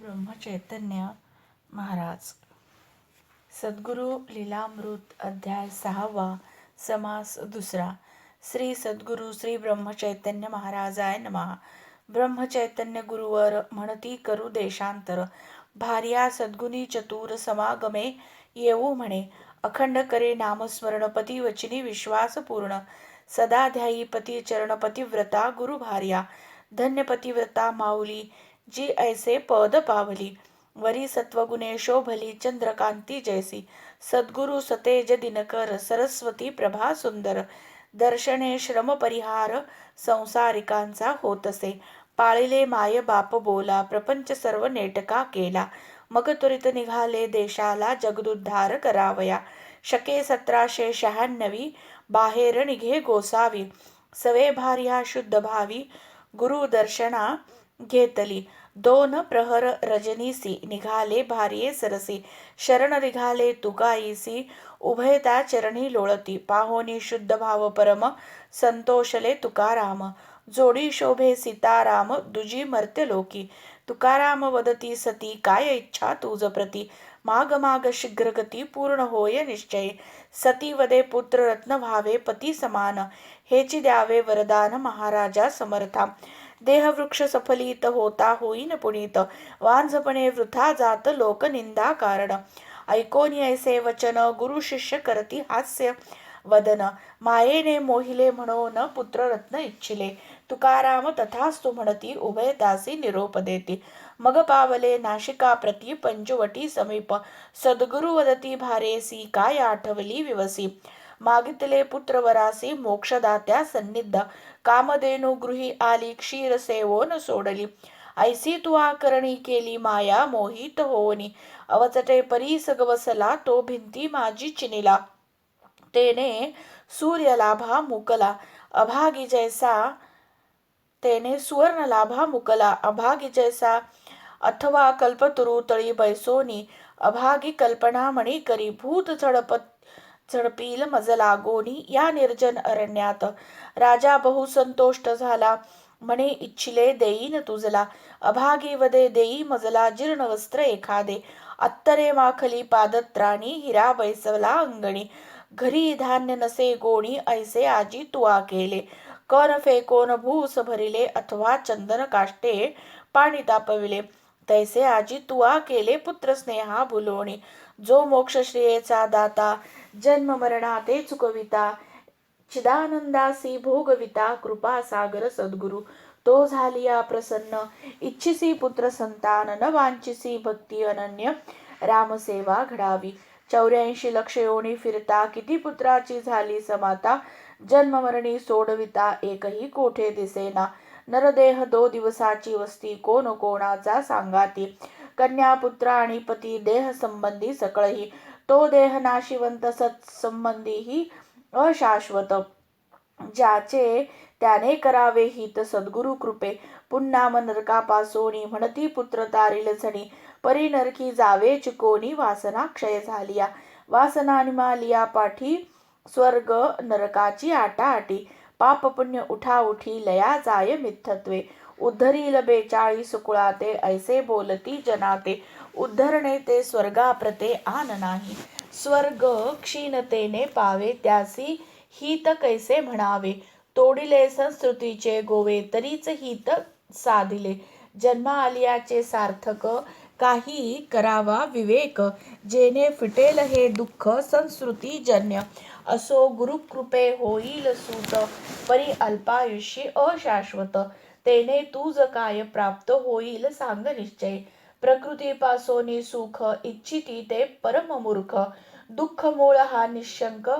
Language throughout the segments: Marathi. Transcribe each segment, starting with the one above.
ब्रह्मचैतन्य महाराज. सद्गुरु लीलामृत अध्याय सहावा समास दुसरा. श्री सद्गुरु श्री ब्रह्मचैतन्य महाराजाय नमः. ब्रह्मचैतन्य गुरुवर म्हणती करू देशांतर. भार्या सद्गुणी चतुर समागमे येऊ म्हणे. अखंड करे नामस्मरण पती वचनी विश्वास पूर्ण. सदा ध्यायी पती चरण पतिव्रता गुरु भार्या. धन्य पतिव्रता माऊली. जी ऐसे पद पावली। वरी सत्वगुणे शोभली चंद्रकांती जैसी। सद्गुरु सतेज दिनकर सरस्वती प्रभा सुंदर। दर्शने श्रम परिहार संसारिकांचा होतसे। पाळिले माय बाप बोला प्रपंच सर्व नेटका केला। मग त्वरित निघाले देशाला जगदुद्धार करावया। शके सतराशे शहाण्णवी बाहेर निघे गोसावी। सवे भार्या शुद्ध भावी गुरु दर्शना घेतली। दोन प्रहर रजनीसी निघाले भार्ये सरसी. शरण निघाले तुकाईसी उभयता चरणी लोळती. पाहोनी शुद्ध भाव परम संतोषले तुकाराम. जोडी शोभे सीताराम दुजी मर्त्य लोकी. तुकाराम वदती सती काय इच्छा तुझ प्रती? माग माग शीघ्रगती पूर्ण होय निश्चय. सती वदे पुत्र रत्न व्हावे पती समान. हेची द्यावे वरदान महाराजा समर्था. देहवृक्ष सफलित होता होईन पुनीत वांझपणे वृथा जात लोक निंदा कारण ऐकोनी ऐसे वचन गुरु शिष्य करती हास्य वदन मायेने मोहिले म्हणून पुत्ररत्न इच्छिले तुकाराम तथास्तु म्हणती उभयतासी निरोप देती मग पावले नाशिका प्रती पंचवटी समीप सद्गुरु वदती भारेसी काय आठवली विवसी मागितले पुत्रवरासी मोक्षदात्या सन्निध कामधेनु गृही आली क्षीर सेवोन सोडली. ऐसी तू आकरणी केली माया मोहित होनी अवचटे परी सगवसला तो भिंती माझी चिनिला. तेने सूर्यलाभा मुकला. अभागी जैसा तेने सुवर्ण लाभा मुकला. अभागी जैसा अथवा कल्पतरु तळी बैसोनी. अभागी कल्पना मणी करी भूत झडपत झडपील मजला गोणी या निर्जन अरण्यात. राजा बहु संतोष्ट झाला. म्हणे इच्छिले देईन तुझला. अभागी वदे देई मजला जीर्ण वस्त्र एखादे. अत्तरे माखली पादत्राणी हिरा बैसवला अंगणी. घरी धान्य नसे गोणी ऐसे आजी तुआ केले कन फेकोन भूस भरिले अथवा चंदन काष्टे पाणी तापविले. तैसे आजी तुआ केले पुत्र स्नेहा भुलोणी. जो मोक्षश्रियेचा दाता जन्म मरणा ते चुकविता चिदानंदासी भोगविता कृपा सागर सद्गुरु तो झालिया प्रसन्न. इच्छिसी पुत्र संतान न वांचिसी भक्ती अनन्य रामसेवा घडावी. चौऱ्याऐंशी लक्ष योनी फिरता किती पुत्राची झाली समाता जन्ममरणी सोडविता एकही कोठे दिसेना. नरदेह दो दिवसाची वस्ती कोण कोणाचा सांगाती. कन्या पुत्र आणि पती देह संबंधी सकळही तो देह नाशिवंत सत्संबंधीही अशाश्वत ज्याचे त्याने करावे हित सद्गुरु कृपे. पुन्हा नरकापासोनी म्हणती पुत्र तारील झणी परी नरकी जावे चिकोनी वासना क्षय झालिया. वासना निमालिया पाठी स्वर्ग नरकाची आटा आटी पाप पुण्य उठा उठी लया जाय मिथत्वे उद्धरील बेचाळीस कुळाते ऐसे बोलती जनाते उद्धरणे ते स्वर्गाप्रते आन नाही स्वर्ग क्षीणतेने पावे त्यासी हित कैसे म्हणावे तोडिले संस्कृतीचे गोवे तरीच हित साधिले जन्मा आलियाचे सार्थक काही करावा विवेक जेने फिटेल हे दुःख संस्कृतीजन्य असो गुरुकृपे होईल सूत परी अल्पायुष्य अशाश्वत तेने तुझ काय प्राप्त होईल सांग निश्चय. प्रकृतीपासून सुख इच्छिती ते परममूर्ख दुःख मूळ हा निशंक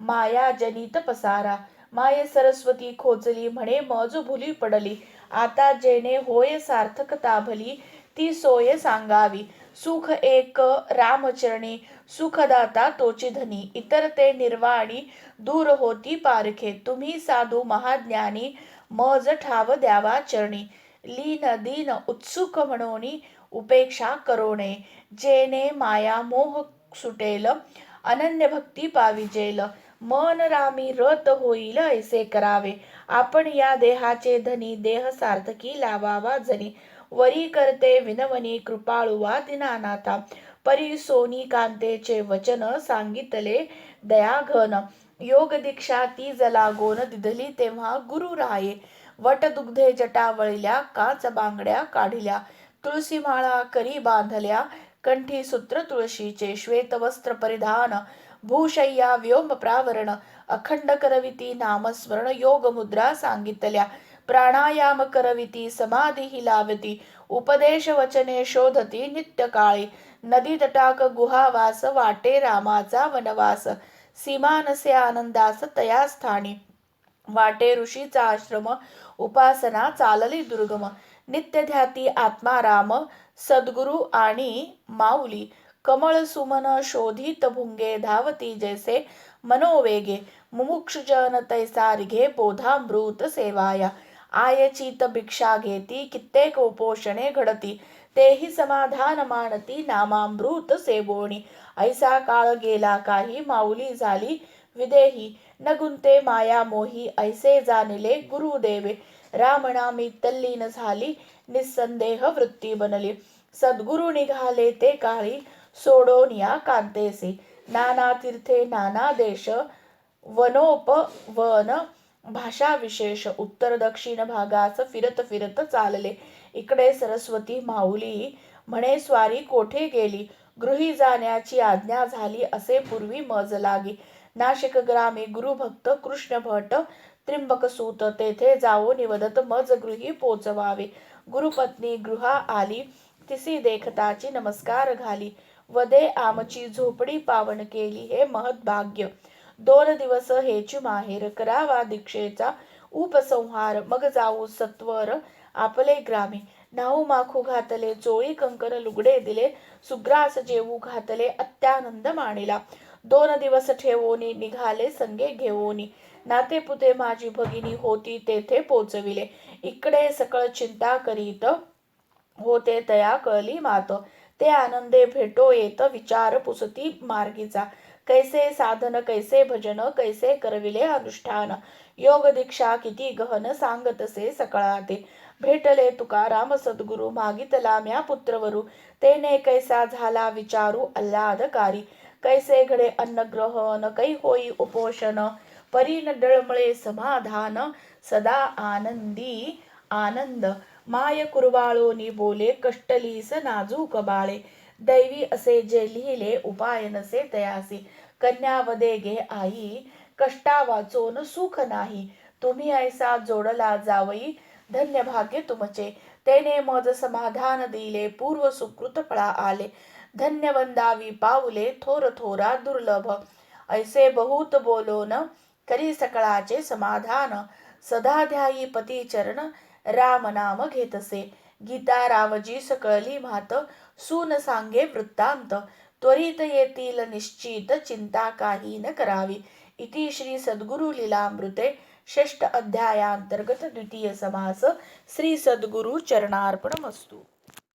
माया जनित पसारा. माय सरस्वती खोचली म्हणे मज भुली पडली. आता जेणे होय सार्थकता भली ती सोय सांगावी. सुख एक रामचरणी सुखदाता तोची धनी. इतर ते निर्वाणी दूर होती पारखे. तुम्ही साधू महाज्ञानी मज ठाव द्यावा चरणी. लीन दीन उत्सुक म्हणून उपेक्षा करोणे. जेने माया मोह सुटेल अनन्य भक्ती पाविजेल मन रामी रत होईल ऐसे करावे. आपण या देहाचे धनी देह सार्थकी लावावा जनी वरी करते विनवनी कृपाळुवा दिनानाथा. परी सोनी कांतेचे वचन सांगितले दयाघन. योग दीक्षा ती जला गोन दिधली तेव्हा गुरु राये वट दुग्धे जटा वळल्या काच बांगड्या काढल्या तुळशी माळा करी बांधल्या कंठी सूत्र तुळशीचे श्वेत वस्त्र परिधान भूशय्या व्योम प्रावरण अखंड करविती नामस्मरण योग मुद्रा सांगितल्या प्राणायाम करविती समाधी हि लावती उपदेश वचने शोधती नित्य काळी नदी तटाक गुहावास वाटे रामाचा वनवास सीमानसे आनंदास तया स्थानी वाटे ऋषीचा आश्रम उपासना चालली दुर्गम. नित्य ध्याती आत्माराम सद्गुरु आणि माऊली. कमळ सुमन शोधित भुंगे धावती जैसे मनोवेगे. मुमुक्षुजन तैसा रिघे बोधामृत सेवाया. आयचित भिक्षा घेती कित्येक उपोषणे घडती. तेही समाधान मानती नामामृत सेवोणी। ऐसा काळ गेला काही माऊली झाली विदेही। न गुंते माया मोही ऐसे जाणले गुरुदेवे। रामनामी तल्लीन झाली निसंदेह वृत्ती बनली। सद्गुरु निघाले ते काळी सोडोन या कांतेसे। नाना तीर्थे नाना देश वनोप वन भाषाविशेष उत्तर दक्षिण भागास फिरत फिरत चालले. इकडे सरस्वती माऊली म्हणे स्वारी कोठे गेली? गृही जाण्याची आज्ञा झाली असे पूर्वी मज लागी. नाशिक ग्रामी गुरुभक्त कृष्ण भट त्रिंबक सूत तेथे जाओ निवदत मज गृही पोचवावे. गुरुपत्नी गृहा आली तिसी देखताची नमस्कार घाली. वदे आमची झोपडी पावन केली हे महत भाग्य दोन दिवस हेची माहेर करावा दीक्षेचा उपसंहार. मग जाऊ सत्वर आपले ग्रामी. नाऊ माखू घातले चोळी कंकण लुगडे दिले सुग्रास जेवू घातले अत्यानंद मानिला. दोन दिवस ठेवोनी निघाले संगे घेवोनी. नाते पुते माझी भगिनी होती तेथे पोचविले. इकडे सकळ चिंता करीत होते तया कळली मात. ते आनंदे भेटो येत विचार पुसती मार्गीचा. कैसे साधन कैसे भजन कैसे करविले अनुष्ठान? योग दीक्षा किती गहन सांगतसे सकळाते. भेटले तुकाराम सद्गुरु मागितला म्या पुत्रवरू. तेने कैसा झाला विचारू आल्हादकारी. कैसे घडे अन्नग्रहण कै होई उपोषण? परीन डळमळे समाधान सदा आनंदी आनंद. माय कुरवाळोनी बोले कष्टलीस नाजूक बाळे. दैवी असे जे लिहिले उपाय नसे तयासी कन्या वदे गे आई कष्टा वाचोन सुख नाही. तुम्ही ऐसा जोडला जावई धन्य भाग्य तुमचे. तेने मज समाधान दिले पूर्व सुकृत फळा आले. धन्य वंदावी पावले थोर थोरा दुर्लभ. ऐसे बहुत बोलोन करी सकळाचे समाधान. सदा ध्यायी पती चरण राम नाम घेतसे. गीता रामजी सकळली मात सून सांगे वृत्तांत त्वरित येतील निश्चित चिंता काही न करावी. इति श्री सद्गुरु लीलामृते षष्ठ अध्यायांतर्गत द्वितीय समास श्री सद्गुरु चरणार्पणमस्तु.